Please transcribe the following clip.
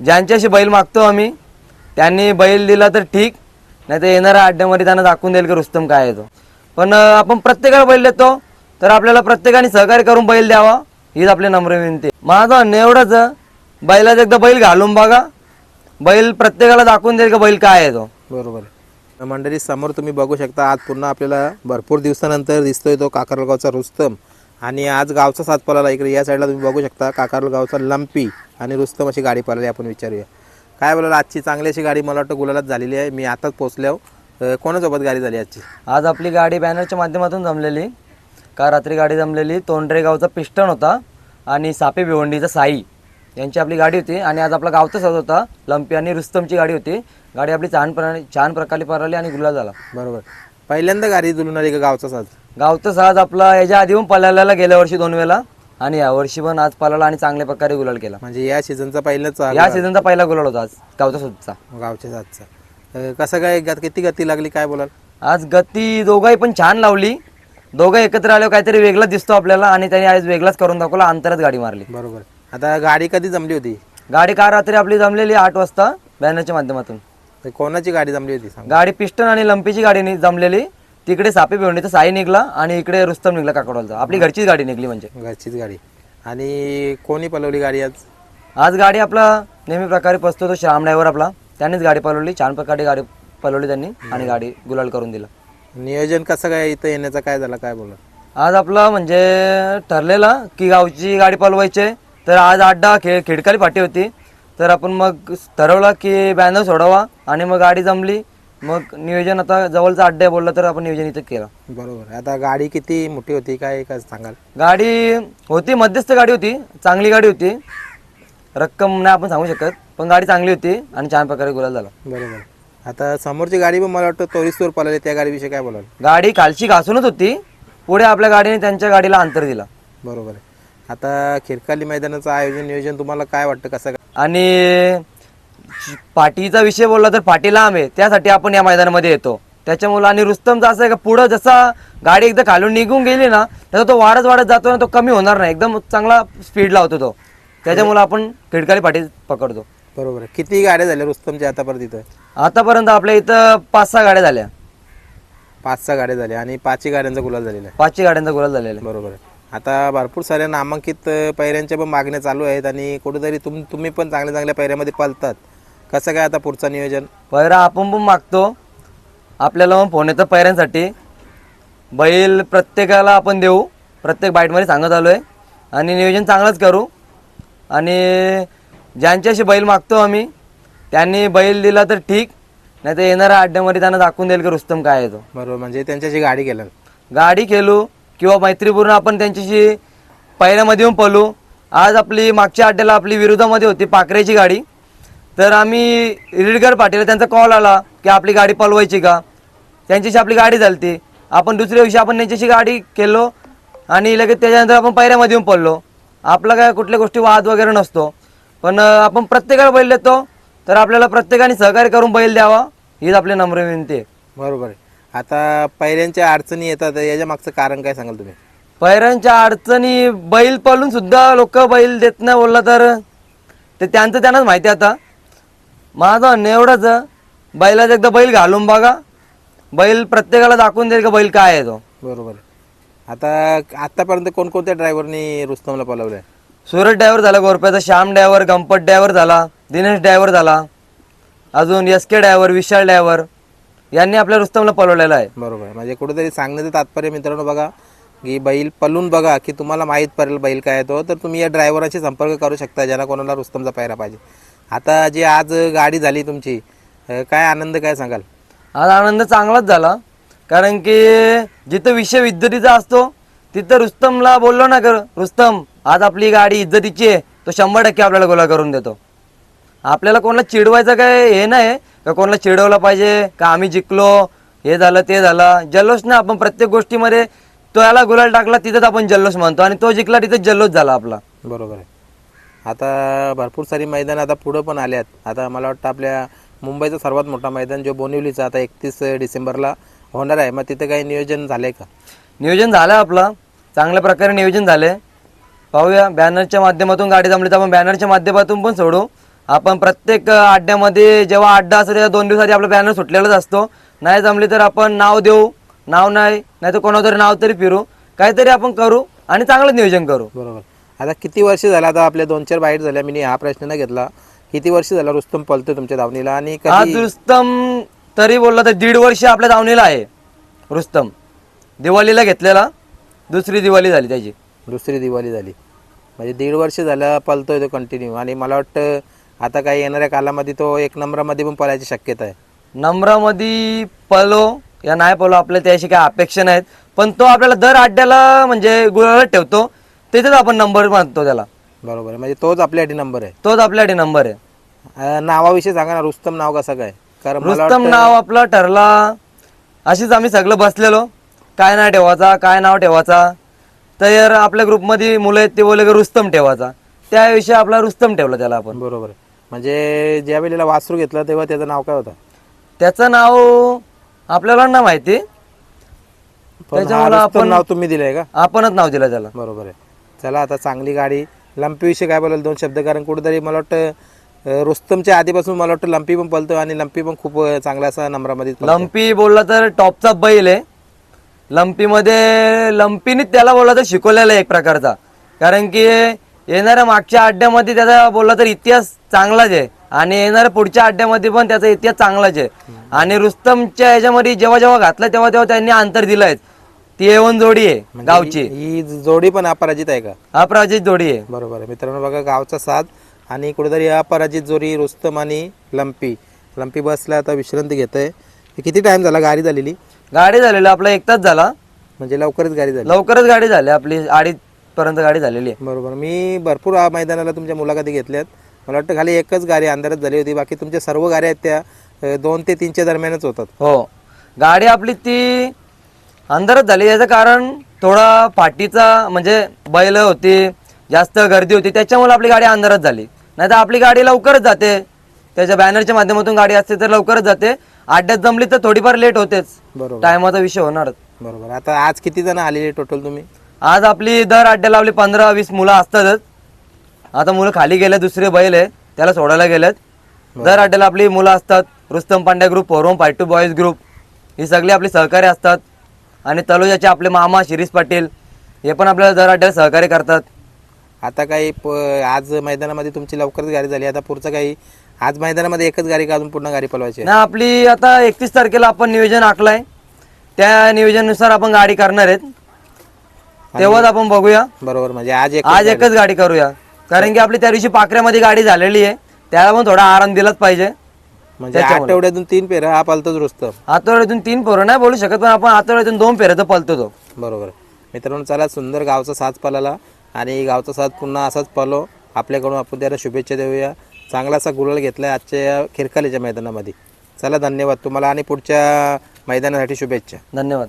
ज्यांच्याशी बैल मागतो आम्ही त्यांनी बैल दिला तर ठीक नाही तर येणाऱ्या अड्ड्यामध्ये त्यांना दाखवून देईल की रुस्तम काय आहे तो. पण आपण प्रत्येकाला बैल देतो तर आपल्याला प्रत्येकाने सहकार्य करून बैल द्यावा हीच आपली नम्र विनंती माझं म्हणणं एवढंच आहे, बैलाचं एकदा बैल घालून बघा बैल प्रत्येकाला दाखवून देईल का बैल काय आहे तो. बरोबर मंडळी समोर तुम्ही बघू शकता आज पुन्हा आपल्याला भरपूर दिवसानंतर दिसतोय तो काकरगावचा रुस्तम. आणि आज गावचा साथ पळाला इकडे या साईडला तुम्ही बघू शकता. काकारलगावचा लंपी आणि रुस्तम अशी गाडी पळाली. आपण विचारूया. काय बोलाल आजची? चांगली अशी गाडी मला वाटतं गुलालात झालेली आहे. मी आताच पोचल्यावर कोणासोबत गाडी झाली आजची? आज आपली गाडी बॅनरच्या माध्यमातून जमलेली. का रात्री गाडी जमलेली. तोंडरे गावचा पिस्टन होता आणि सापे भिवंडीचा साई यांची आपली गाडी होती. आणि आज आपला गावचा साज होता. लंपी आणि रुस्तमची गाडी होती. गाडी आपली छान प्रमाणे छान प्रकारे पळाली आणि गुलाल झाला. बरोबर. पहिल्यांदा गाडी दुलून आली का गावचा साज? गावचा साज आपला याच्या आधी पण पळालेला गेल्या वर्षी दोन वेळा आणि या वर्षी पण आज पळाला आणि चांगल्या प्रकारे गुलाल केला. म्हणजे या सीझनचा पहिलाच या सीझनचा पहिला गुलाल होता आज गावचा साजचा गावच्या साजचा अं, कसं काय गत किती गती लागली काय बोलाल? आज गती दोघाही पण छान लावली. दोघं एकत्र आल्यावर काहीतरी वेगळा दिसतो आपल्याला आणि त्यांनी आज वेगळाच करून दाखवला अंतरात गाडी मारली. बरोबर. आता गाडी कधी जमली होती? गाडी काल रात्री आपली जमलेली आठ वाजता बॅनरच्या माध्यमातून. तर कोणाची गाडी जमली होती सांग? गाडी पिस्टन आणि लंपीची गाडी जमलेली. तिकडे सापे भिवंडीचा साई निघला आणि इकडे रुस्तम निघला काकडोलचा आपली घरचीच गाडी निघली म्हणजे. घरचीच गाडी. आणि कोणी पलवली गाडी आज? आज गाडी आपला नेहमी प्रकारे पसतो तो श्याम ड्रायव्हर आपला. त्यांनीच गाडी पळवली छान प्रकारे गाडी पळवली त्यांनी आणि गाडी गुलाल करून दिला. नियोजन कसं काय इथं येण्याचं काय झालं काय बोला आज आपलं म्हणजे ठरलेलं की गावची गाडी पळवायची आहे. तर आज अड्डा खे खिडकाली पाठी होती. तर आपण मग ठरवलं की बॅनर सोडावा आणि मग गाडी जमली. मग नियोजन आता जवळचा अड्डा आहे बोललं तर आपण नियोजन इथं केलं. बरोबर आता गाडी किती मोठी होती काय काय सांगाल? गाडी होती मध्यस्थ गाडी होती चांगली गाडी होती. रक्कम नाही आपण सांगू शकत पण गाडी चांगली होती आणि छान प्रकारे गुलाल झाला. बरोबर. आता समोरची गाडी पण मला वाटतं तोरीस्तोर पळाली. त्या गाडीविषयी काय बोलाल? गाडी खालची घासूनच होती. पुढे आपल्या गाडीने त्यांच्या गाडीला अंतर दिला. बरोबर आहे. आता खिरकाली मैदानाचं आयोजन नियोजन तुम्हाला काय वाटतं? कसं आणि पाठीचा विषय बोलला तर पाठी लांब आहे. त्यासाठी आपण या मैदानामध्ये येतो. त्याच्यामुळे आणि रुस्तमचं असं आहे का पुढं जसा गाडी एकदा खालून निघून गेली ना त्याचा तो वाढत वाढत जातो ना तो कमी होणार नाही. एकदम चांगला स्पीड लावतो तो. त्याच्यामुळे आपण खिडकाली पाठी पकडतो. बरोबर आहे. किती गाड्या झाल्या रुस्तमच्या आतापर्यंत इथं? आतापर्यंत आपल्या इथं पाच सहा गाड्या झाल्या. पाच सहा गाड्या झाल्या आणि पाचही गाड्यांचा गुलाल झालेला आहे. पाचशे गाड्यांचा गुलाल झालेला आहे. बरोबर आहे. आता भरपूर साऱ्या नामांकित अ, पैऱ्यांच्या पण मागण्या चालू आहेत आणि कुठेतरी तुम तुम्ही पण चांगल्या चांगल्या पैऱ्यामध्ये पळतात. कसं काय आता पुढचं नियोजन? पहिरा आपण पण मागतो. आपल्याला पण फोन येतं पैऱ्यांसाठी बैल प्रत्येकाला आपण देऊ. प्रत्येक बाईटमध्ये सांगत आलो आहे आणि नियोजन चांगलंच करू. आणि ज्यांच्याशी बैल मागतो आम्ही त्यांनी बैल दिला तर ठीक. नाही तर येणाऱ्या अड्ड्यामध्ये त्यांना दाखवून देईल की रुस्तम काय आहे तो. बरोबर म्हणजे त्यांच्याशी गाडी केलं. गाडी खेळू किंवा मैत्रीपूर्ण आपण त्यांच्याशी पहिल्यामध्ये येऊन पळू. आज आपली मागच्या अड्ड्याला आपली विरोधामध्ये होती पाकऱ्याची गाडी. तर आम्ही रिडगर पाटील त्यांचा कॉल आला की आपली गाडी पळवायची का? त्यांच्याशी आपली गाडी झालती. आपण दुसऱ्या दिवशी आपण त्यांच्याशी गाडी केलो आणि लगेच त्याच्यानंतर आपण पैऱ्यामध्ये येऊन पडलो. आपला काय कुठल्या गोष्टी वाद वगैरे नसतो. पण आपण प्रत्येकाला बैल देतो. तर आपल्याला प्रत्येकाने सहकार्य करून बैल द्यावा हीच आपली नम्र विनंती आहे. बरोबर आहे. आता पैऱ्यांच्या अडचणी येतात याच्या मागचं कारण काय सांगाल तुम्ही? पैरांच्या अडचणी बैल पळून सुद्धा लोक बैल देत नाही बोलला तर ते त्यांचं त्यांनाच माहिती आहे आता. माझं म्हणणं एवढंच आहे, बैलाचं एकदा बैल घालून बघा. बैल प्रत्येकाला दाखवून देईल का बैल काय आहे तो. बरोबर. आता आतापर्यंत कोणकोणत्या ड्रायव्हरनी रुस्तमला पळवलं आहे सुरत ड्रायव्हर झाला गोरप्याचा श्याम ड्रायव्हर गंपत ड्रायव्हर झाला दिनेश ड्रायव्हर झाला अजून S K driver Vishal driver यांनी आपल्या रुस्तमला पळवलेला आहे. बरोबर. आहे म्हणजे कुठेतरी सांगण्याचं तात्पर्य मित्रांनो बघा की बैल पळून बघा की तुम्हाला माहीत पडेल बैल काय आहे तो तर तुम्ही या ड्रायव्हराशी संपर्क करू शकता ज्यांना कोणाला रुस्तमचा पायरा पाहिजे. आता जी आज गाडी झाली तुमची अं, काय आनंद काय सांगाल? आज आनंद चांगलाच झाला. कारण की जिथं विषय इज्जतीचा असतो तिथं रुस्तमला बोललो ना कर रुस्तम आज आपली गाडी इज्जतीची आहे तो शंभर टक्के आपल्याला गोला करून देतो. आपल्याला कोणाला चिडवायचं काय हे नाही का कोणाला चिडवलं पाहिजे का आम्ही जिंकलो हे झालं ते झालं. जल्लोष ना आपण प्रत्येक गोष्टीमध्ये तो याला गुलाल टाकला तिथंच आपण जल्लोष म्हणतो आणि तो जिंकला तिथंच जल्लोष झाला आपला. बरोबर आहे. आता भरपूर सारी मैदान आता पुढं पण आल्यात. आता मला वाटतं आपल्या मुंबईचा सर्वात मोठा मैदान जो बोनिवलीचा आता एकतीस डिसेंबरला होणार आहे. मग तिथे काही नियोजन झालंय का? नियोजन झालं आपलं. चांगल्या प्रकारे नियोजन झाले पाहूया. बॅनरच्या माध्यमातून गाडी जमली तर आपण बॅनरच्या माध्यमातून पण सोडू. आपण प्रत्येक अड्ड्यामध्ये जेव्हा अड्डा असतो तेव्हा दोन दिवसाची आपलं बॅनर सुटलेलाच असतो. नाही जमली तर आपण नाव देऊ. नाव नाही नाही तर कोणातरी नाव तरी फिरू. काहीतरी आपण करू आणि चांगलं नियोजन करू. बरोबर. आता किती वर्ष झालं? आता आपल्या दोन चार बाईट झाल्या मी हा प्रश्न नाही घेतला. किती वर्ष झाला रुस्तम पलतोय तुमच्या धावणीला आणि आज कधी रुस्तम तरी बोलला तर दीड वर्ष आपल्या दावणीला आहे रुस्तम. दिवाळीला घेतलेला दुसरी दिवाळी झाली त्याची. दुसरी दिवाळी झाली. म्हणजे दीड वर्ष झालं पलतोय तो कंटिन्यू आणि मला वाटतं आता काही येणाऱ्या कालामध्ये तो एक नंबरामध्ये पण पळायची शक्यता आहे. नम्रामध्ये पलो या नाही पलो आपल्या त्याशी काही अपेक्षा नाहीत. पण तो आपल्याला दर अड्ड्याला म्हणजे गुळाला ठेवतो. तिथेच आपण नंबर मानतो त्याला. बरोबर आहे. म्हणजे तोच आपल्यासाठी नंबर आहे. तोच आपल्यासाठी नंबर आहे. अं, नावाविषयी सांगा ना रुस्तम नाव कसं काय? कारण मला रुस्तम नाव आपलं ठरला. अशीच आम्ही सगळं बसलेलो. काय नाही ठेवायचा काय नाव ठेवायचा. तर आपल्या ग्रुपमध्ये मुलं आहेत ते बोलले की रुस्तम ठेवायचा. त्याविषयी आपला रुस्तम ठेवला त्याला आपण. बरोबर आहे. म्हणजे ज्या वेळेला वासरू घेतलं तेव्हा त्याचं नाव काय होतं? त्याचं नाव आपल्याला ना माहिती. पण हा त्याच्यामुळं रुस्तम आपण- नाव तुम्ही दिलंय का? आपणच नाव दिलं त्याला. बरोबर आहे. चला आता चांगली गाडी. लंपीविषयी काय बोलाल? दोन शब्द कारण कुठेतरी मला वाटतं रुस्तमच्या आधीपासून मला वाटतं लंपी पण पलतो आणि लंपी पण खूप चांगला असा नंबरामध्ये. लंपी बोलला तर टॉपचा बैल आहे. लंपीमध्ये लंपीने त्याला बोलला तर शिकवलेला आहे एक प्रकारचा. कारण की येणाऱ्या मागच्या अड्ड्यामध्ये त्याचा बोलला तर इतिहास चांगलाच आहे. आणि येणाऱ्या पुढच्या अड्ड्यामध्ये पण त्याचा इतिहास चांगलाच आहे. आणि रुस्तमच्या ह्याच्यामध्ये जेव्हा जेव्हा घातलं तेव्हा तेव्हा त्यांनी अंतर दिलंय. ती एवन जोडी आहे म्हणजे गावची. ही जोडी पण अपराजित आहे का? अपराजित जोडी आहे. बरोबर आहे. मित्रांनो बघा गावचा साथ आणि कुठेतरी अपराजित जोडी रुस्तम आणि लंपी. लंपी बसला आता विश्रांती घेत आहे किती टाइम झाला? गाडी झालेली? गाडी झालेली आपला एक तास झाला. म्हणजे लवकरच गाडी झाली. लवकरच गाडी झाली आपली अडीच पर्यंत गाडी झालेली आहे. बरोबर. मी भरपूर आ- मैदानाला तुमच्या मुलाखती घेतल्यात. मला वाटतं खाली एकच गाडी अंधारात झाली होती. बाकी तुमच्या सर्व गाड्या आहेत त्या अ, दोन ते तीनच्या दरम्यानच होतात. हो. गाडी आपली ती अंधारात झाली. याचं कारण थोडा पाठीचा म्हणजे बैल होती जास्त गर्दी होती त्याच्यामुळे आपली गाडी अंधारात झाली. नाही तर आपली गाडी लवकरच जाते. त्याच्या बॅनरच्या माध्यमातून गाडी असते तर लवकरच जाते. अड्ड्यात जमली तर थोडीफार लेट होतेच. बरोबर. टायमाचा विषय होणारच. बरोबर. आता आज किती जण आलेले टोटल तुम्ही? आज आपली दर अड्ड्याला आपली पंधरा वीस मुलं असतातच. आता मुलं खाली गेले दुसरे बैल आहे त्याला सोडायला गेलेत. दर अड्ड्याला आपली मुलं असतात. Rustam Pandya group forum five two boys group ही सगळी आपली सहकार्य असतात. आणि तलोजाचे आपले मामा शिरीष पाटील हे पण आपल्याला दर अड्ड्याला सहकार्य करतात. आता काही प आज मैदानामध्ये तुमची लवकरच गाडी झाली. आता पुढचं काही आज मैदानामध्ये एकच गाडी का अजून पूर्ण गाडी पळवायची आहे? ना आपली आता एकतीस तारखेला आपण नियोजन आखलंय. त्या नियोजनानुसार आपण गाडी करणार आहेत. तेव्हाच आपण बघूया. बरोबर म्हणजे आज एक आज एकच गाडी करूया. कारण की आपली त्या दिवशी पाकऱ्यामध्ये गाडी झालेली आहे. त्याला पण थोडा आराम दिलाच पाहिजे. म्हणजे आठवड्यातून तीन पेरा हा पळतोच रुस्तम. आठवड्यातून तीन पोरं नाही बोलू शकत पण आपण आठवड्यातून दोन पेरं तर पलतो तो. बरोबर. मित्रांनो चला सुंदर गावचा साथ पळाला आणि गावचा साथ पुन्हा असाच पळो आपल्याकडून आपण त्याला शुभेच्छा देऊया. चांगला असा गुलाल घेतला आहे आजच्या या खिरकालीच्या मैदानामध्ये. चला धन्यवाद तुम्हाला आणि पुढच्या मैदानासाठी शुभेच्छा. धन्यवाद.